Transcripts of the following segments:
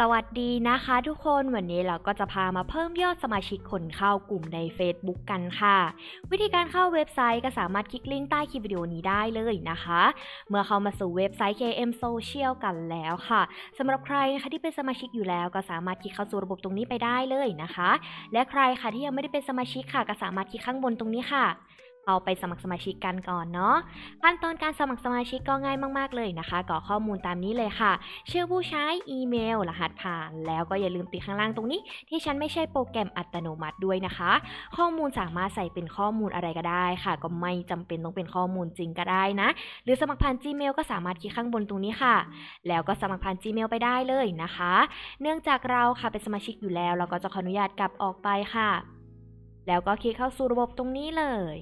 สวัสดีนะคะทุกคนวันนี้เราก็จะพามาเพิ่มยอดสมาชิกคนเข้ากลุ่มใน Facebook กันค่ะ วิธีการเข้าเว็บไซต์ก็สามารถคลิกลิงก์ใต้คลิปวิดีโอนี้ได้เลยนะคะ เมื่อเข้ามาสู่เว็บไซต์ KM Social กันแล้วค่ะสำหรับใครนะคะที่เป็นสมาชิกอยู่แล้ว ก็สามารถคลิกเข้าสู่ระบบตรงนี้ไปได้เลยนะคะ และใครค่ะที่ยังไม่ได้เป็นสมาชิกค่ะ ก็สามารถคลิกข้างบนตรงนี้ค่ะ เอาไปสมัครสมาชิกกันก่อนเนาะขั้นตอนการสมัครสมาชิกก็ง่ายมาก ๆ เลยนะคะกรอกข้อมูลตามนี้เลยค่ะ ชื่อผู้ใช้อีเมล รหัสผ่าน แล้วก็อย่าลืมติดข้างล่างตรงนี้ ที่ฉันไม่ใช่โปรแกรมอัตโนมัติด้วยนะคะ ข้อมูลสามารถใส่เป็นข้อมูลอะไรก็ได้ค่ะ ก็ไม่จำเป็นต้องเป็นข้อมูลจริงก็ได้นะ หรือสมัครผ่าน Gmail ก็สามารถคลิกข้างบนตรงนี้ค่ะ แล้วก็สมัครผ่าน Gmail ไปได้เลยนะคะ เนื่องจากเราค่ะเป็นสมาชิกอยู่แล้ว เราก็จะขออนุญาตกลับออกไปค่ะ แล้วก็คลิกเข้าสู่ระบบตรงนี้เลย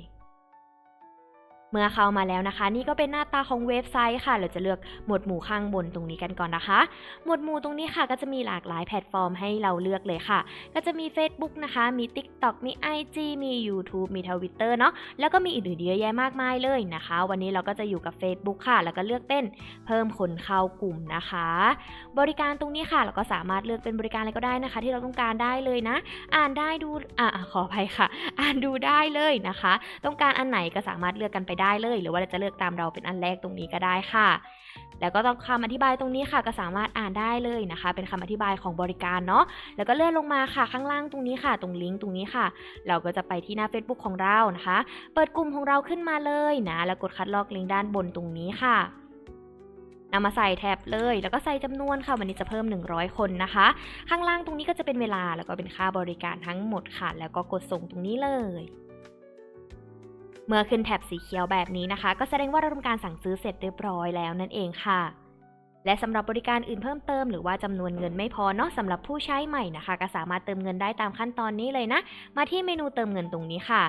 เมื่อเข้ามาแล้วนะคะ นี่ก็เป็นหน้าตาของเว็บไซต์ค่ะ เราจะเลือกหมวดหมู่ข้างบนตรงนี้กันก่อนนะคะ หมวดหมู่ตรงนี้ค่ะ ก็จะมีหลากหลายแพลตฟอร์มให้เราเลือกเลยค่ะ ก็จะมี Facebook นะคะ มี TikTok มี IG มี YouTube มี Twitter เนาะแล้วก็มีอื่นๆเยอะแยะมากมายเลยนะคะ วันนี้เราก็จะอยู่กับ Facebook ค่ะ แล้วก็เลือกเป็นเพิ่มคนเข้ากลุ่มนะคะ บริการตรงนี้ค่ะ เราก็สามารถเลือกเป็นบริการอะไรก็ได้นะคะ ที่เราต้องการได้เลยนะ อ่านได้ดูอ่าขออภัยค่ะ อ่านดูได้เลยนะคะ ต้องการอันไหนก็สามารถเลือกกันไปได้ได้เลย หรือว่าเราจะเลือกตามเราเป็นอันแรกตรงนี้ก็ได้ค่ะ แล้วก็ต้องคำอธิบายตรงนี้ค่ะ ก็สามารถอ่านได้เลยนะคะ เป็นคำอธิบายของบริการเนาะแล้วก็เลื่อนลงมาค่ะข้างล่างตรงนี้ค่ะ ตรงลิงก์ตรงนี้ค่ะ เราก็จะไปที่หน้า Facebook ของเรานะคะ เปิดกลุ่มของเราขึ้นมาเลยนะแล้วกดคัดลอกลิงก์ด้านบนตรงนี้ค่ะนำมาใส่แท็บเลย แล้วก็ใส่จำนวนค่ะ วันนี้จะเพิ่ม 100 คนนะคะ ข้างล่างตรงนี้ก็จะเป็นเวลาแล้วก็เป็นค่าบริการทั้งหมดค่ะ แล้วก็กดส่งตรงนี้เลย เมื่อขึ้นแถบสีเขียวแบบนี้นะคะ ก็แสดงว่าเราทำการสั่งซื้อเสร็จเรียบร้อยแล้วนั่นเองค่ะ และสำหรับบริการอื่นเพิ่มเติมหรือว่าจำนวนเงินไม่พอเนาะสำหรับผู้ใช้ใหม่นะคะ ก็สามารถเติมเงินได้ตามขั้นตอนนี้เลยนะ มาที่เมนูเติมเงินตรงนี้ค่ะ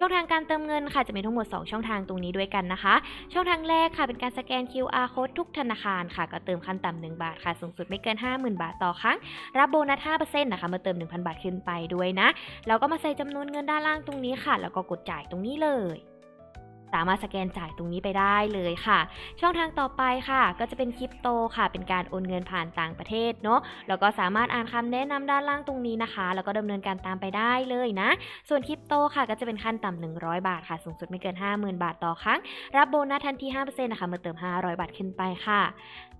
ช่องทางการเติมเงินค่ะจะมีทั้งหมด 2 ช่องทางตรงนี้ด้วยกันนะคะ ช่องทางแรกค่ะเป็นการสแกน QR code ทุกธนาคารค่ะ ก็เติมขั้นต่ำ1บาทค่ะ สูงสุดไม่เกิน 50,000 บาทต่อครั้ง รับโบนัส5%นะคะเมื่อเติม 1,000 บาทขึ้นไปด้วยนะแล้วก็มาใส่จำนวนเงินด้านล่างตรงนี้ค่ะ แล้วก็กดจ่ายตรงนี้เลย สามารถสแกนจ่ายตรงนี้ไปได้เลยค่ะ ช่องทางต่อไปค่ะ ก็จะเป็นคริปโตค่ะ เป็นการโอนเงินผ่านต่างประเทศเนาะแล้วก็สามารถอ่านคำแนะนำด้านล่างตรงนี้นะคะ แล้วก็ดำเนินการตามไปได้เลยนะ ส่วนคริปโตค่ะ ก็จะเป็นขั้นต่ำ100 บาทค่ะ สูงสุดไม่เกิน 50,000 บาทต่อครั้ง รับโบนัสทันที5%นะคะเมื่อเติม 500 บาทขึ้นไปค่ะ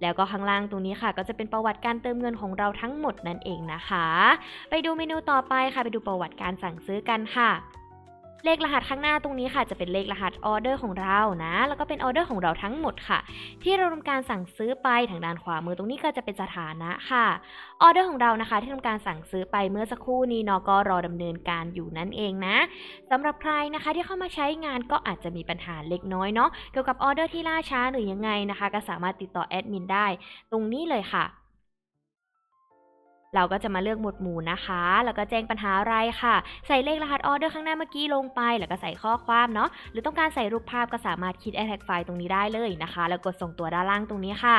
แล้วก็ข้างล่างตรงนี้ค่ะ ก็จะเป็นประวัติการเติมเงินของเราทั้งหมดนั่นเองนะคะ ไปดูเมนูต่อไปค่ะ ไปดูประวัติการสั่งซื้อกันค่ะ เลขรหัสข้างหน้าตรงนี้ค่ะ จะเป็นเลขรหัสออเดอร์ของเรานะ แล้วก็เป็นออเดอร์ของเราทั้งหมดค่ะ ที่เราทำการสั่งซื้อไปทางด้านขวามือตรงนี้ก็จะเป็นสถานะค่ะออเดอร์ของเรานะคะ ที่ทำการสั่งซื้อไปเมื่อสักครู่นี้เนาะก็รอดำเนินการอยู่นั่นเองนะสำหรับใครนะคะที่เข้ามาใช้งานก็อาจจะมีปัญหาเล็กน้อยเนาะเกี่ยวกับออเดอร์ที่ล่าช้าหรือยังไงนะคะ ก็สามารถติดต่อแอดมินได้ ตรงนี้เลยค่ะ เราก็จะมาเลือกหมวดหมู่นะคะ แล้วก็แจ้งปัญหาอะไรค่ะ ใส่เลขรหัสออเดอร์ข้างหน้าเมื่อกี้ลงไป แล้วก็ใส่ข้อความเนาะ หรือต้องการใส่รูปภาพก็สามารถคิดแอ t แท็กไฟล์ตรงนี้ได้เลยนะคะ แล้วกดส่งตัวด้านล่างตรงนี้ค่ะ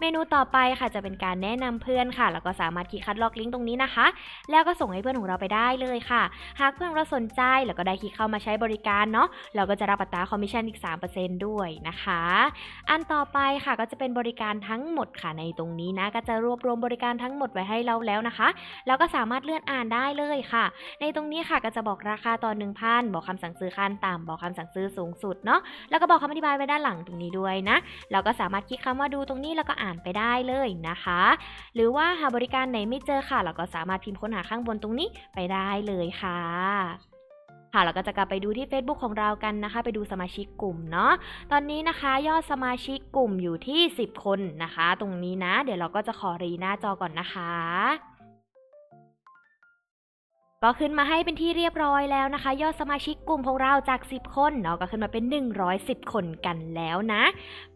เมนูต่อไปค่ะจะเป็นการแนะนำเพื่อนค่ะ แล้วก็สามารถคลิกคัดลอกลิงก์ตรงนี้นะคะ แล้วก็ส่งให้เพื่อนของเราไปได้เลยค่ะ หากเพื่อนเราสนใจแล้วก็ได้คลิกเข้ามาใช้บริการเนาะ เราก็จะรับอัตราคอมมิชชั่นอีก 3%ด้วยนะคะ อันต่อไปค่ะก็จะเป็นบริการทั้งหมดค่ะในตรงนี้นะ ก็จะรวบรวมบริการทั้งหมดไว้ให้เราแล้วนะคะ แล้วก็สามารถเลื่อนอ่านได้เลยค่ะ ในตรงนี้ค่ะก็จะบอกราคาต่อ1,000 บอกคำสั่งซื้อขั้นต่ำบอกคำสั่งซื้อสูงสุดเนาะแล้วก็บอกคำอธิบายไว้ด้านหลังตรงนี้ด้วยนะเราก็สามารถคลิกคำว่าดูตรงนี้แล้วก็อ่านไปได้เลยนะคะ หรือว่าหาบริการไหนไม่เจอค่ะ เราก็สามารถพิมพ์ค้นหาข้างบนตรงนี้ไปได้เลยค่ะ ค่ะเราก็จะกลับไปดูที่ Facebook ของเรากันนะคะ ไปดูสมาชิกกลุ่มเนาะตอนนี้นะคะยอดสมาชิกกลุ่มอยู่ที่ 10 คนนะคะ ตรงนี้นะ เดี๋ยวเราก็จะขอรีหน้าจอก่อนนะคะ ก็ขึ้นมาให้เป็นที่เรียบร้อยแล้วนะคะ ยอดสมาชิกกลุ่มของเราจาก 10 คนเนาะก็ขึ้นมาเป็น 110 คนกันแล้วนะ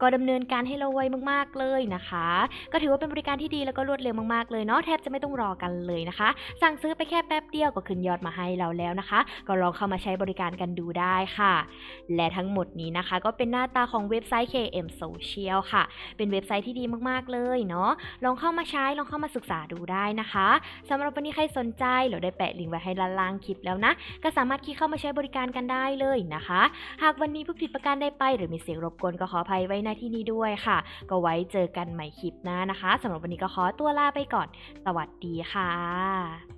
ก็ดำเนินการให้เราไวมากๆเลยนะคะ ก็ถือว่าเป็นบริการที่ดีแล้วก็รวดเร็วมากๆเลยเนาะแทบจะไม่ต้องรอกันเลยนะคะ สั่งซื้อไปแค่แป๊บเดียวก็ขึ้นยอดมาให้เราแล้วนะคะ ก็ลองเข้ามาใช้บริการกันดูได้ค่ะ และทั้งหมดนี้นะคะ ก็เป็นหน้าตาของเว็บไซต์ KM Social ค่ะ เป็นเว็บไซต์ที่ดีมากๆเลยเนาะลองเข้ามาใช้ลองเข้ามาศึกษาดูได้นะคะสำหรับวันนี้ใครสนใจเราได้แปะลิงก์ว้ว้ให้ด้านล่างคลิปแล้วนะ ก็สามารถคลิกเข้ามาใช้บริการกันได้เลยนะคะ หากวันนี้ผู้ผิดประการได้ไป หรือมีเสียงรบกวนก็ขออภัยไว้ในที่นี้ด้วยค่ะ ก็ไว้เจอกันใหม่คลิปหน้านะคะสำหรับวันนี้ก็ขอตัวลาไปก่อน สวัสดีค่ะ